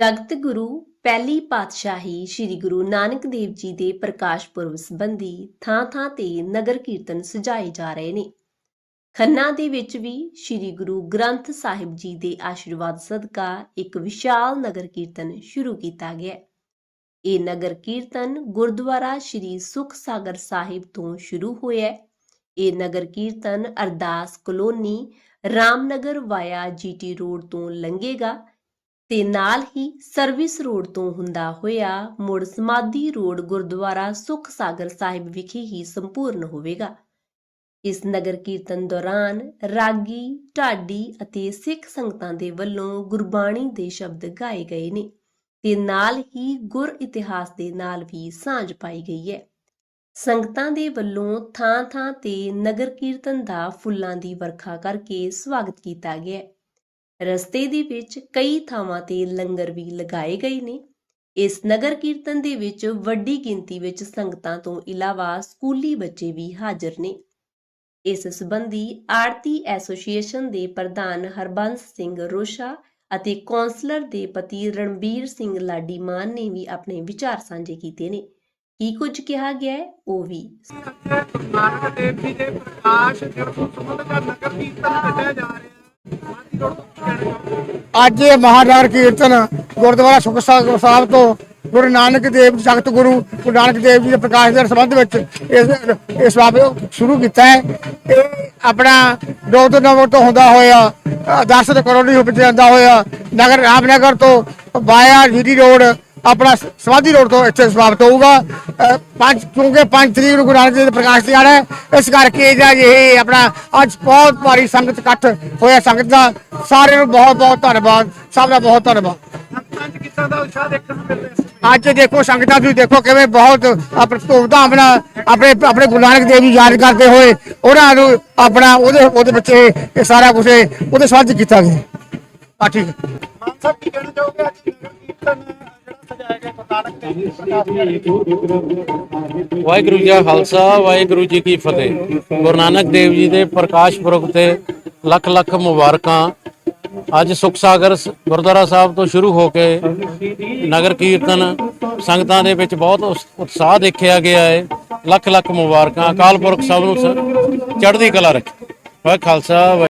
ਜਗਤ ਗੁਰੂ, ਪਹਿਲੀ ਪਾਤਸ਼ਾਹੀ ਸ੍ਰੀ ਗੁਰੂ ਨਾਨਕ ਦੇਵ ਜੀ ਦੇ ਪ੍ਰਕਾਸ਼ ਪੁਰਬ ਸੰਬੰਧੀ ਥਾਂ-ਥਾਂ ਤੇ ਨਗਰ ਕੀਰਤਨ ਸਜਾਏ ਜਾ ਰਹੇ ਨੇ। ਖੰਨਾ ਦੇ ਵਿੱਚ ਵੀ ਸ੍ਰੀ ਗੁਰੂ ਗ੍ਰੰਥ ਸਾਹਿਬ ਜੀ ਦੇ ਆਸ਼ੀਰਵਾਦ ਸਦਕਾ ਇੱਕ ਵਿਸ਼ਾਲ ਨਗਰ ਕੀਰਤਨ ਸ਼ੁਰੂ ਕੀਤਾ ਗਿਆ ਇਹ ਨਗਰ ਕੀਰਤਨ ਗੁਰਦੁਆਰਾ ਸ੍ਰੀ ਸੁਖ ਸਾਗਰ ਸਾਹਿਬ ਤੋਂ ਸ਼ੁਰੂ ਹੋਇਆ ਇਹ Nagar Kirtan Ardas colony Ramnagar via GT road ਤੋਂ ਲੰਘੇਗਾ ਤੇ ਨਾਲ ਹੀ ਸਰਵਿਸ ਰੋਡ ਤੋਂ ਹੁੰਦਾ ਹੋਇਆ ਮੁੜ ਸਮਾਧੀ ਰੋਡ ਗੁਰਦੁਆਰਾ ਸੁਖ ਸਾਗਰ ਸਾਹਿਬ ਵਿਖੇ ਹੀ ਸੰਪੂਰਨ ਹੋਵੇਗਾ। ਇਸ ਨਗਰ ਕੀਰਤਨ ਦੌਰਾਨ ਰਾਗੀ, ਢਾਡੀ ਅਤੇ ਸਿੱਖ ਸੰਗਤਾਂ ਦੇ ਵੱਲੋਂ ਗੁਰਬਾਣੀ ਦੇ ਸ਼ਬਦ ਗਾਏ ਗਏ ਨੇ ਤੇ ਨਾਲ ਹੀ ਗੁਰ ਇਤਿਹਾਸ ਦੇ ਨਾਲ ਵੀ ਸਾਂਝ ਪਾਈ ਗਈ ਹੈ। ਸੰਗਤਾਂ ਦੇ ਵੱਲੋਂ ਥਾਂ-ਥਾਂ ਤੇ ਨਗਰ ਕੀਰਤਨ ਦਾ ਫੁੱਲਾਂ ਦੀ ਵਰਖਾ ਕਰਕੇ ਸਵਾਗਤ ਕੀਤਾ ਗਿਆ ਰਸਤੇ ਦੇ ਵਿੱਚ ਕਈ ਥਾਵਾਂ ਤੇ ਲੰਗਰ ਵੀ ਲਗਾਏ ਗਏ ਨੇ। ਇਸ ਨਗਰ ਕੀਰਤਨ ਦੇ ਵਿੱਚ ਵੱਡੀ ਗਿਣਤੀ ਵਿੱਚ ਸੰਗਤਾਂ ਤੋਂ ਇਲਾਵਾ ਸਕੂਲੀ ਬੱਚੇ ਵੀ ਹਾਜ਼ਰ ਨੇ। ਇਸ ਸਬੰਧੀ ਆਰਤੀ ਐਸੋਸੀਏਸ਼ਨ ਦੇ ਪ੍ਰਧਾਨ ਹਰਬੰਸ ਸਿੰਘ ਰੋਸ਼ਾ ਅਤੇ ਕੌਂਸਲਰ ਦੇ ਪਤੀ ਰਣਬੀਰ ਸਿੰਘ ਲਾਡੀਮਾਨ ਨੇ ਵੀ ਆਪਣੇ ਵਿਚਾਰ ਸਾਂਝੇ ਕੀਤੇ ਨੇ। ਕੀ ਕੁਝ ਕਿਹਾ ਗਿਆ ਹੈ, ਉਹ ਵੀ ਨਾਨਕ ਦੇਵ ਜੀ ਦੇ ਪ੍ਰਕਾਸ਼ ਦਿਵਸ ਨੂੰ ਸੰਬੰਧ ਨਗਰ ਕੀਰਤਨ ਕੱਢਿਆ ਜਾ ਰਿਹਾ ਅੱਜ ਇਹ ਮਹਾਨਗਰ ਕੀਰਤਨ ਗੁਰਦੁਆਰਾ ਸੁਖ ਸਾਹਿਬ ਤੋਂ ਗੁਰੂ ਨਾਨਕ ਦੇਵ ਜਗਤ ਗੁਰੂ ਗੁਰੂ ਨਾਨਕ ਦੇਵ ਜੀ ਦੇ ਪ੍ਰਕਾਸ਼ ਦੇ ਸੰਬੰਧ ਵਿੱਚ ਇਸ ਇਸ ਵਾਰ ਸ਼ੁਰੂ ਕੀਤਾ ਹੈ। ਇਹ ਆਪਣਾ ਦੋ ਤੋਂ ਨਵ ਤੋਂ ਹੁੰਦਾ ਹੋਇਆ ਅ, ਦਰਸ਼ਨ ਕਰੋੜੀ ਵਿੱਚ ਜਾਂਦਾ ਹੋਇਆ ਨਗਰ ਰਾਮਨਗਰ ਤੋਂ ਵਾਇਆ ਜੀਡੀ ਰੋਡ ਆਪਣਾ ਸ- ਸਮਾਧੀ ਰੋਡ ਤੋਂ ਇੱਥੇ ਸਮਾਪਤ ਹੋਊਗਾ। ਪੰਜ, ਕਿਉਂਕਿ ਪੰਜ ਤਰੀਕ ਨੂੰ ਗੁਰੂ ਨਾਨਕ ਦੇਵ ਪ੍ਰਕਾਸ਼ ਦਿਹਾੜਾ ਹੈ, ਇਸ ਕਰਕੇ ਇਹਦਾ ਇਹ ਆਪਣਾ ਅੱਜ ਬਹੁਤ ਭਾਰੀ ਸੰਗਤ ਇਕੱਠ ਹੋਇਆ ਸੰਗਤ ਦਾ। ਸਾਰਿਆਂ ਨੂੰ ਬਹੁਤ ਬਹੁਤ ਧੰਨਵਾਦ। ਸਭ ਦਾ ਬਹੁਤ ਧੰਨਵਾਦ। ਅੱਜ ਦੇਖੋ ਸੰਗਤਾਂ ਤੁਸੀਂ ਦੇਖੋ ਕਿਵੇਂ ਬਹੁਤ ਆਪਣੇ ਧੂਮਧਾਮ ਨਾਲ ਆਪਣੇ ਆਪਣੇ ਗੁਰੂ ਨਾਨਕ ਦੇਵ ਜੀ ਯਾਦ ਕਰਦੇ ਹੋਏ ਉਹਨਾਂ ਨੂੰ ਆਪਣਾ ਉਹਦੇ ਉਹਦੇ ਬੱਚੇ ਇਹ ਸਾਰਾ ਕੁਝ ਉਹਦੇ ਸਵਾਲ ਕੀਤਾ ਗਿਆ। ਆ ਠੀਕ ਮਾਨ ਸਾਹਿਬ, ਕੀ ਕਹਿਣਾ ਚਾਹੋਗੇ? ਅੱਜ ਨਗਰ ਕੀਰਤਨ ਵਾਹਿਗੁਰੂ ਜੀ ਕਾ ਖਾਲਸਾ, ਵਾਹਿਗੁਰੂ ਜੀ ਕੀ ਫਤਿਹ। ਗੁਰੂ ਨਾਨਕ ਦੇਵ ਜੀ ਦੇ ਪ੍ਰਕਾਸ਼ ਪੁਰਬ ਤੇ ਲੱਖ ਲੱਖ ਮੁਬਾਰਕਾਂ। ਅੱਜ ਸੁਖ ਸਾਗਰ ਗੁਰਦੁਆਰਾ ਸਾਹਿਬ ਤੋਂ ਸ਼ੁਰੂ ਹੋ ਕੇ ਨਗਰ ਕੀਰਤਨ ਸੰਗਤਾਂ ਦੇ ਵਿੱਚ ਬਹੁਤ ਉਤਸ਼ਾਹ ਦੇਖਿਆ ਗਿਆ ਹੈ। ਲੱਖ ਲੱਖ ਮੁਬਾਰਕਾਂ। ਅਕਾਲ ਪੁਰਖ ਸਭ ਨੂੰ ਚੜ੍ਹਦੀ ਕਲਾ ਰੱਖੇ। ਵਾਹਿ ਖਾਲਸਾ, ਵਾਹਿ